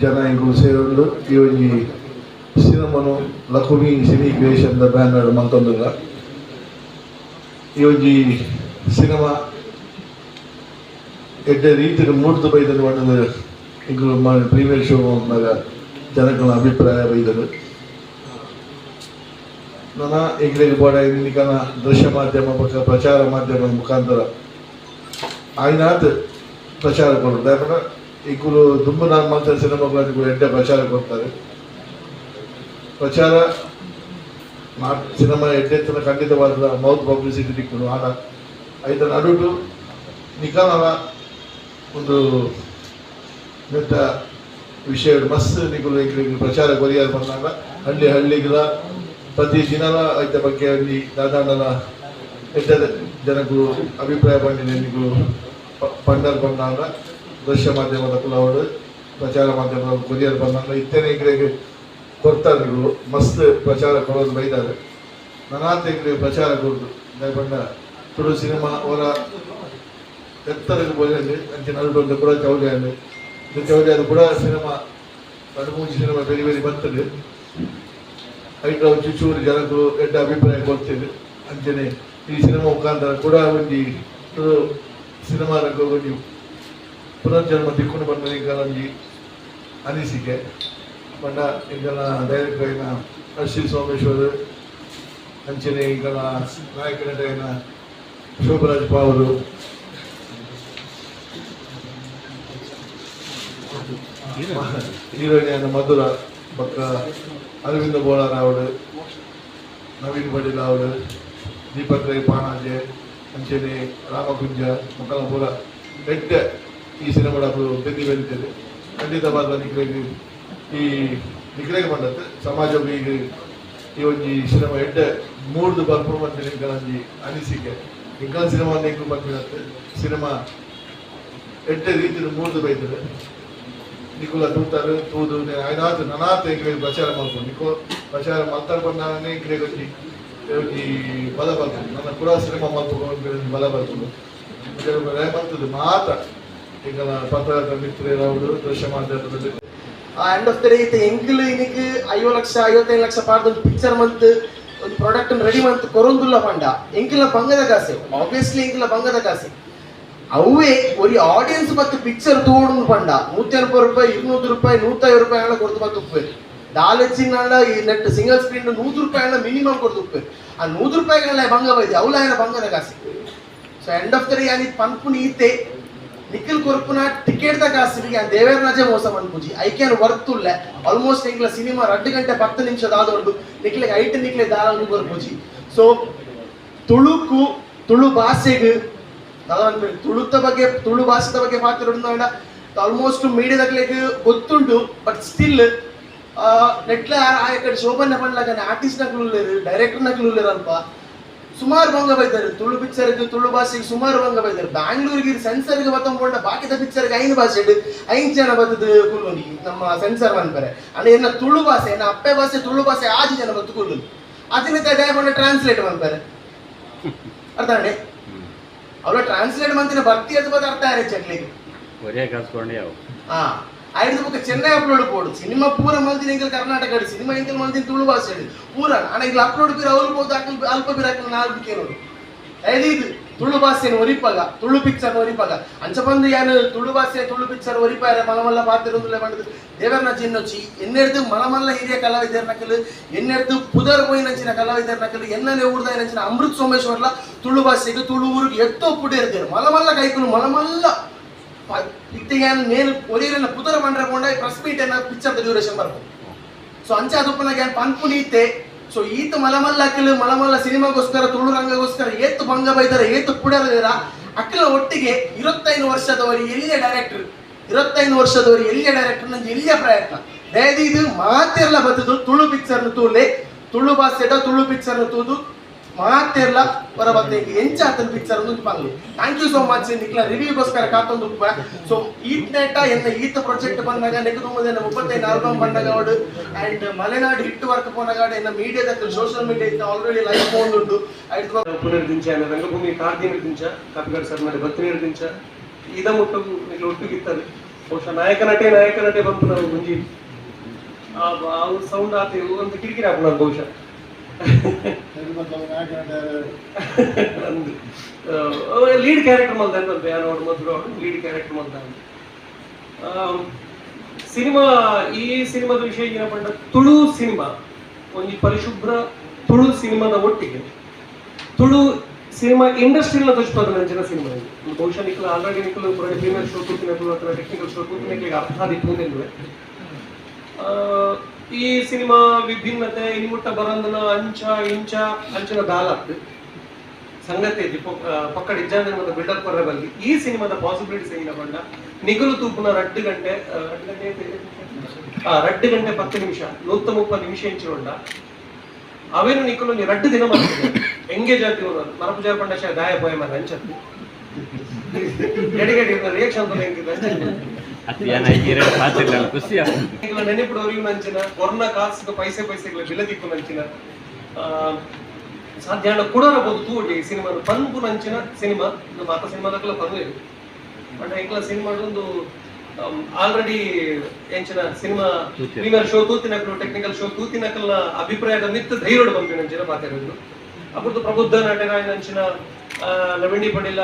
ಜನ ಇಂಗಳು ಸೇರಲು ಒಂಜಿ ಸಿನಿಮಾನು ಲಕ್ಷ್ಮಿ ಸಿನಿ ಕ್ರಿಯೇಷನ್ ಬ್ಯಾನರ್ ಮಂತೊಂದುಲ್ಲ ಈ ಒಂಜಿ ಸಿನಿಮಾ ಎಡ್ಡೆ ರೀತಿ ಮೂಡ್ದು ಬೈದಲ್ಲಿ ಮಾಡಿದ ಮಾಡಿ ಪ್ರೀಮಿಯರ್ ಶೋ ಅಂದಾಗ ಜನಗಳ ಅಭಿಪ್ರಾಯ ಬೈದರು ನನ್ನ ಇಂಗ್ಲೇಜ್ ಬೋಡ ಇಂದಿಕನ ದೃಶ್ಯ ಮಾಧ್ಯಮ ಪಕ್ಕ ಪ್ರಚಾರ ಮಾಧ್ಯಮ ಮುಖಾಂತರ. ಆಯ್ನಾತ್ ಪ್ರಚಾರ ಕೊಡೋದು. ಯಾಕಂದ್ರೆ ಈಗಲೂ ತುಂಬ ನಾನು ಮಾತ್ರ ಸಿನಿಮಾಗಳು ಎಡ್ಡೆ ಪ್ರಚಾರ ಕೊಡ್ತಾರೆ. ಪ್ರಚಾರ ಸಿನಿಮಾ ಎಡ್ಡೆತ್ತನ ಖಂಡಿತವಾದ ಮೌತ್ ಪಬ್ಲಿಸಿಟಿ ತಿಕ್ಕುಡು ಆಗ ಐದರ ನಡುಟು ನಿಖಾನಲ ಒಂದು ನೆಟ್ಟ ವಿಷಯ ಮಸ್ತ್ ನಿಗುಲು ಪ್ರಚಾರ ಕೊರಿಯಾದ ಬಂದಾಗ ಹಳ್ಳಿ ಹಳ್ಳಿಗಳ ಪ್ರತಿ ದಿನದ ಐತ ಬಗ್ಗೆ ಅಲ್ಲಿ ದಾದಾಂಡಲ ಎಡ್ಡ ಜನಗಳು ಅಭಿಪ್ರಾಯ ಬಂದಿದೆ ನಿಗುಲು ಪಂಡರ್ ಬಂದಾಗ. ದೃಶ್ಯ ಮಾಧ್ಯಮದ ಕುಲವಡು, ಪ್ರಚಾರ ಮಾಧ್ಯಮದ ಕೊರಿಯರ್ ಬಂದಾಗ ಇತ್ತೇನೆ ಇಂಗ್ಲಿಗೆ ಕೊಡ್ತಾರೆ ಮಸ್ತ್ ಪ್ರಚಾರ ಕೊಡೋದು ಬೈದಾರೆ. ನನಾತ ಇಂಗ್ಲಿಗೆ ಪ್ರಚಾರ ಕೊಡೋದು. ಬಂದ, ತುಳು ಸಿನಿಮಾ ಅವರ ಎತ್ತರಕ್ಕೆ ಬೋಲಿಯಲ್ಲಿ ಅಂಚೆ ನಲ್ಬಂದು ಕೂಡ ಚೌಲಿಯಲ್ಲಿ ಇದು ಅದು ಕೂಡ ಸಿನಿಮಾ ಮೂರು ಸಿನಿಮಾ ಬೇರೆ ಬೇರೆ ಬರ್ತದೆ ಐಟ ಒಂಚು ಚೂರು ಜನಗಳು ಎಡ್ಡ ಅಭಿಪ್ರಾಯ ಕೊಡ್ತೇವೆ. ಅಂಚೆನೆ ಈ ಸಿನಿಮಾ ಮುಖಾಂತರ ಕೂಡ ಒಂದು ಸಿನಿಮಾ ರಂಗ ಒಂದು ಪುನರ್ಜನ್ಮ ತಿಕ್ಕೊಂಡು ಬಂದ ನನಗೆ ಅನಿಸಿಕೆ. ಬಣ್ಣ ಡೈರೆಕ್ಟರ್ ಡೈರೆಕ್ಟರ್ನ ಅಶ್ವಿನ್ ಸೋಮೇಶ್ವರ್ ಅಂಚನೆ ಈಗಲ್ಲ ನಾಯಕ ನಟನ ಶೋಭರಾಜ್ ಬಾವರು ಹೀರೋಯಿನ ಮಧುರ ಪಕ್ಕ ಅರವಿಂದ ಬೋಳಾರ ಅವರು, ನವೀನ್ ಬಡಿಲ ಅವರು, ದೀಪಕ್ ರೈ ಪಾಣಾಜೆ ಅಂಚನೆ ರಾಮಕುಂಜ ಮಕ್ಕಳ ಪೂರ ದೊಡ್ಡ ಈ ಸಿನಿಮಾ ಬೆಂದಿ ಬೆಳಿತದೆ ಖಂಡಿತವಾದ ನಿಗ್ರಹ ಈ ನಿಗ್ರಹ ಬಂದಂತೆ ಸಮಾಜ ಈಗ ಈ ಒಂಜಿ ಸಿನಿಮಾ ಎಡ್ಡ ಮೂರ್ದು ಪರ್ಫಾರ್ಮೆನ್ಸ್ ನಿಂಕಲಂಜಿ ಅನಿಸಿಕೆ. ನಿಂಕಲ ಸಿನಿಮಾ ನಿಂಕು ಬಂದಿರತ್ತೆ ಸಿನಿಮಾ ಎಡ್ಡ ರೀತಿಯ ಮೂರ್ದು ಬೈತದೆ. ನಿಕುಲ ತೂತಾರೆ ತೂದು ಆಯ್ನಾತ್ ನನಾತ್ ಇಂಗ್ರೇಜ್ ಪ್ರಚಾರ ಮಾಡ್ಕೊಂಡು ನಿಕೋ ಪ್ರಚಾರ ಮಾಡ್ತಾರೆ ಬಂದಾನೆ ಇಂಗ್ರೇಜ್ ಗೊತ್ತಿ ಈ ಬಲ ಬರ್ತದೆ ನನ್ನ ಕೂಡ ಸಿನಿಮಾ ಮಾಡ್ಬೋದು ಬಲ ಬರ್ತದೆ ರೇಮಂತದ್ದು ಮಾತ್ರ. எங்கள் பத்திரத்தை மித்திரர் அவரு திருஷ்யமாந்தது ಆ್ಯಂಡ್ ಆಫ್ ದ ಲಕ್ಷ, ಐವತ್ತೈದು ಲಕ್ಷ ಪಾಡ್ದ ಪಿಕ್ಚರ್ ಮಂತ್ ಒಂದು ಪ್ರಾಡಕ್ಟ್ ರೆಡಿ ಮಂತ್ ಕೊರೊಂದುಲ್ಲ ಪಂಡ. ಎಂಕಿಲ ಬಂಗದ ಕಾಸೆ ಆಬ್ವಿಯಸ್ಲಿ ಎಂಕಿಲ ಬಂಗದ ಕಾಸಿ. ಅವೇ ಒರಿ ಆಡಿಯನ್ಸ್ பத்து பிக்சர் தோணும் பண்டா நூத்தி ರೂಪಾಯಿ ரூபாய் ರೂಪಾಯಿ ரூபாய் நூத்தாயிரம் ரூபாய் எல்லாம் கொடுத்து பார்த்து உப்பு ಈ ನೆಟ್ ಸಿಂಗಲ್ ಸ್ಕ್ರೀನ್ ನೂರು ರೂಪಾಯಿ ಮಿನಿಮಮ್ ಕೊಡ್ದು ಆ ನೂರು ರೂಪಾಯಿಗಳ ಭಂಗ ಬೈದೆ ಅವಳ ಏನ ಭಂಗದ so end of the day ಯಾನಿ ಪಂಪುನಿ ನೀತೆ ನಿಖಿಲ್ ಕೊರ್ಪುನ ಟಿಕೆಟ್ ದ ಕಾಸಿಗೆ ಆ ದೇವೇರ್ನಾಜೆ ಮೋಸ ಮನ್ಪುಜಿ ಐಕ್ಯಾನ್ ವರ್ತುಲ್ಲ ಆಲ್ಮೋಸ್ಟ್ ಎಂಗ್ಲ ಸಿನಿಮಾ ರಡ್ಡು ಗಂಟೆ ಪತ್ತು ನಿಮಿಷದ ಆದೊಂದು ನಿಕ್ಲಿಗೆ ಐಟ್ ನಿಕ್ಲೆ ದಾರ ಕೊರ್ಪುಜಿ ಸೊ ತುಳುಕು ತುಳು ಭಾಷೆಗೆ ಅದಂದ್ರೆ ತುಳುತ ಬಗ್ಗೆ ತುಳು ಭಾಷೆದ ಬಗ್ಗೆ ಮಾತಾಡೋಣ ಆಲ್ಮೋಸ್ಟ್ ಮೀಡಿಯಾದಾಗ್ಲಿಗೆ ಗೊತ್ತುಂಟು ಬಟ್ ಸ್ಟಿಲ್ ನೆಟ್ಲ ಆ ಕಡೆ ಶೋಭನ್ನ ಪಂಡ್ಲಾಗ ಆರ್ಟಿಸ್ಟ್ ನಕ್ಲು ಡೈರೆಕ್ಟರ್ ನಕ್ಲು ಅಲ್ಪ ಸುಮಾರು ಭಂಗ ಬೈತಾರೆ. ತುಳು ಪಿಕ್ಚರ್ಗೆ ತುಳು ಭಾಷೆಗೆ ಸುಮಾರು ಭಂಗ ಬೈತಾರೆ. ಬ್ಯಾಂಗ್ಳೂರಿಗೆ ಸೆನ್ಸರ್ಗೆ ಬತ್ತಂಕೊಂಡ ಬಾಕಿದ ಪಿಕ್ಚರ್ಗೆ ಐನು ಭಾಷೆ ಐನ್ ಜನ ಬತ್ತದ ಕುಲ್ಲುನಿ ನಮ್ಮ ಸೆನ್ಸರ್ ಬಂದ್ಬಾರೆ ಅಂದ್ರೆ ಏನ ತುಳು ಭಾಷೆ ಏನ ಅಪ್ಪೆ ಭಾಷೆ ತುಳು ಭಾಷೆ ಆಜಿ ಜನ ಬತ್ತು ಕುಲ್ಲು ಅದನ್ನ ದಯಮಾಡಿ ಟ್ರಾನ್ಸ್ಲೇಟ್ ಬಂದ್ಬಾರೆ ಅರ್ಥ ಅಂಡೆ ಅವ್ರ ಟ್ರಾನ್ಸ್ಲೇಟ್ ಮಂತಿನ ಬರ್ತಿ ಅದು ಬದ ಅರ್ಥ ಆರೆ ಚಕ್ಲಿಗೆ ಹಾ ಐದು ಬುಕ್ ಚೆನ್ನೈ ಅಪ್ಲೋಡ್ ಕೊಡು ಸಿನಿಮಾ ಪೂರ ಮಂದಿನ ಎಂಕಲ್ ಕರ್ನಾಟಕ ಆಡಿ ಸಿನಿಮಾ ಎಂಕಲ್ ಮಂದಿನ ತುಳು ಭಾಷೆ ಆಡಿ ಪೂರ ಅಣ್ಣ ಈಗ ಅಪ್ಲೋಡ್ ಬಿರ ಅವ್ರು ಬೋದು ಅಕಲ್ ಅಲ್ಪ ಬಿರ ಅಕಲ್ ನಾಲ್ಕು ಕೇಳೋದು ಐದು ಇದು ತುಳು ಭಾಷೆನ ಒರಿಪಾಗ ತುಳು ಪಿಕ್ಚರ್ ಒರಿಪಾಗ ಅಂಚ ಬಂದು ಯಾನು ತುಳು ಭಾಷೆ ತುಳು ಪಿಕ್ಚರ್ ಒರಿಪಾರ ಮಲಮಲ್ಲ ಪಾತಿರೊಂದುಲೆ ಮಾಡಿದ್ರು ದೇವರನ ಚಿನ್ನೊಚ್ಚಿ ಎನ್ನೆಡ್ದು ಮಲಮಲ್ಲ ಹಿರಿಯ ಕಲಾವಿದರ ನಕಲು ಎನ್ನೆಡ್ದು ಪುದರ್ ನಂಚಿನ ಕಲಾವಿದರ ನಕಲು ಎನ್ನನೆ ಊರ್ದ ನಂಚಿನ ಅಮೃತ್ ಸೋಮೇಶ್ವರ್ಲ ತುಳು ಭಾಷೆಗೆ ತುಳು ಊರಿಗೆ ಎತ್ತೋ ಪುಡಿ ಇರ್ತಾರೆ ಮಲಮಲ್ಲ ಕೈಕುಲು ಮಲಮಲ್ಲ ಇತ್ತಿಗೆ ನೇನು ಒರಿಯರನ್ನ ಪುದರ ಬಂಡ್ರಕೊಂಡ ಪ್ರೆಸ್ ಮೀಟ್ ಅನ್ನ ಪಿಕ್ಚರ್ ಡ್ಯೂರೇಷನ್ ಬರ್ಬೋದು ಸೊ ಅಂಚೆ ಅದಪ್ಪನಾಗ ಪನ್ಪುನಿ ಇತ್ತೆ? ಸೊ ಈತ ಮಲಮಲ್ಲ ಅಕ್ಕಲು ಮಲಮಲ್ಲ ಸಿನಿಮಾಗೋಸ್ಕರ ತುಳು ರಂಗಗೋಸ್ಕರ ಏತು ಭಂಗ ಬೈದಾರೆ, ಏತು ಪುಡರ ಅಕ್ಕಲ ಒಟ್ಟಿಗೆ ಇರುವತ್ತೈದು ವರ್ಷದವರು ಎಲ್ಲಿಯ ಡೈರೆಕ್ಟರ್ ಇರುವತ್ತೈದು ವರ್ಷದವರು ಎಲ್ಲಿಯ ಡೈರೆಕ್ಟರ್ ನಂಗೆ ಎಲ್ಲಿಯ ಪ್ರಯತ್ನ? ದಯದಿ ಇದು ಮಾತೆಲ್ಲ ಬತ್ತದು, ತುಳು ಪಿಕ್ಚರ್ ತೂಲೆ ತುಳು ಭಾಷೆದ ತುಳು ಪಿಕ್ಚರ್ನ ತೂದು ಮಾತೇರ್ಲ ಹೊರ ಬಂದಂಗೆ ಎಂಚ ಆತನ ಪಿಕ್ಚರ್ ಅನ್ನು ಬಂದು ಥ್ಯಾಂಕ್ ಯು ಸೋ ಮಚ್ ನಿಕ್ಲ ರಿವ್ಯೂಗೋಸ್ಕರ ಕಾತೊಂದು ಸೊ ಈತ್ ನೆಟ್ಟ ಎನ್ನ ಈತ ಪ್ರಾಜೆಕ್ಟ್ ಬಂದಾಗ ನೆಕ್ದು ಮುಂದೆ ಮುಪ್ಪತ್ತೈದು ಆಲ್ಬಮ್ ಬಂದಾಗ ಅವಡು ಅಂಡ್ ಮಲೆನಾಡು ಹಿಟ್ ವರ್ಕ್ ಪೋನಾಗ ಎನ್ನ ಮೀಡಿಯಾ ದಕ್ಕ ಸೋಷಿಯಲ್ ಮೀಡಿಯಾ ಇತ್ತು ಆಲ್ರೆಡಿ ಲೈವ್ ಫೋನ್ ಉಂಟು. ಐಟ್ ಪುನರ್ದಿಂಚ ರಂಗಭೂಮಿ ಕಾರ್ದಿನ ದಿಂಚ ಕತ್ಗಡ್ ಸರ್ ಮೇಲೆ ಬತ್ತಿನ ದಿಂಚ ಇದ ಮುಟ್ಟು ನಿಕ್ಲು ಒಟ್ಟುಗಿತ್ತದು ಬಹುಶಃ ನಾಯಕ ನಟೆ ನಾಯಕ ನಟೆ ಬಂತು ನಾವು ಮುಂಜಿ. ಆ ಸೌಂಡ್ ಆತ, ಒಂದು ಕಿರಿಕಿರಿ ಹಾಕೋಣ ಬಹುಶಃ. ಲೀಡ್ ಕ್ಯಾರೆಕ್ಟರ್ ಮಲ್ದ ಅಂತ ಯಾರು ಮೊದಲು ಲೀಡ್ ಕ್ಯಾರೆಕ್ಟರ್ ಮಲ್ದ ಸಿನಿಮಾ, ಈ ಸಿನಿಮಾದ ವಿಷಯ ಏನಪ್ಪ ತುಳು ಸಿನಿಮಾ, ಒಂದು ಪರಿಶುಭ್ರ ತುಳು ಸಿನಿಮಾದ ಒಟ್ಟಿಗೆ. ತುಳು ಸಿನಿಮಾ ಇಂಡಸ್ಟ್ರಿನ ತೋರಿಸ್ಬೋದು ನಂಚಿನ ಸಿನಿಮಾ ಬಹುಶಃ ನಿಖಲ, ಆಲ್ರೆಡಿ ನಿಖಲ ಫೀಮೇಲ್ ಶೋ ಕೂತಿನ ಟೆಕ್ನಿಕಲ್ ಶೋ ಕೂತಿನ ಅರ್ಥ ಆದಿತ್ತು ಈ ಸಿನಿಮಾ ವಿಭಿನ್ನತೆ ಇನಿಮುಟ್ಟ ಬರಂದನ ಅಂಚ ಇಂಚ ಅಂಚಿನ ದಾಲಾತ್ ಸಂಗತಿ ಐತಿ ಪೊ- ಆ, ಪಕ್ಕಡ ಇಜ್ಜಾಂದ್ರ ಮತ್ತು ಬಿಲ್ಡರ್ ಪರ್ರೆ ಬಲ್ಲಿ ಈ ಸಿನಿಮಾದ ಪಾಸಿಬಿಲಿಟೀಸ್ ಏನ ಬಂಡ ನಿಗಲು ತೂಪುನ ರಡ್ಡು ಗಂಟೆ ಆ, ರಡ್ಡು ಗಂಟೆ ಐತೆ? ಆ, ರಡ್ಡು ಗಂಟೆ ಪತ್ತು ನಿಮಿಷ ನೂತ್ತ ಮುಪ್ಪ ನಿಮಿಷ ಇಂಚಿನೊಂಡ ಅವೇನು ನಿಖಲು ನೀ ರಡ್ಡು ದಿನ ಮಾಡ್ತಿದ್ದೆ ಎಂಗೇಜ್ ಜಾತಿ ಮರಪು ಜಾರ್ಪಂಡ ಶಾ ದಾಯ ಪೋಯ ಮರ ಅಂಚತ್ತು ಗಡಿ ಗಡಿ ರಿಯಾಕ್ಷನ್ ಹೆಂಗಿದೆ ಅದೇನ ಎರಡು ಪಾತ್ರ ಖುಷಿ ಆಗ್ತದೆ ನೆನಪಿಡೋರಿಗೂ ನಂಚಿನ ಕೊರೋನಾ ಕಾಸ್ಗೆ ಪೈಸೆ ಪೈಸೆಗಳ ಬಿಲ ದಿಕ್ಕು ನಂಚಿನ. ಸಾಧ್ಯ ಕೂಡ ಬೋದು ತೂಡಿ ಸಿನಿಮಾ ಪನ್ಪು ನಂಚಿನ ಸಿನಿಮಾ ನಮ್ಮ ಮಾತ ಸಿನಿಮಾದಕ್ಕೆಲ್ಲ ಇದೆ ಬಟ್ ಎಂಕ್ಲ ಸಿನಿಮಾದೊಂದು ಆಲ್ರೆಡಿ ಎಂಚಿನ ಸಿನಿಮಾ. ಪ್ರೀಮಿಯರ್ ಶೋ ತೂತಿನಕಲು ಟೆಕ್ನಿಕಲ್ ಶೋ ತೂತಿನಕಲ್ನ ಅಭಿಪ್ರಾಯದ ಮಿತ್ತ ಧೈರ್ಯ ಬಂದು ನಂಚಿನ ಮಾತಾಡೋದು ಅಪ್ಪದ್ದು ಪ್ರಬುದ್ಧ ನಟರಾಯ ನಂಚಿನ ಲವಣಿ ಪಡಿಲ್ಲ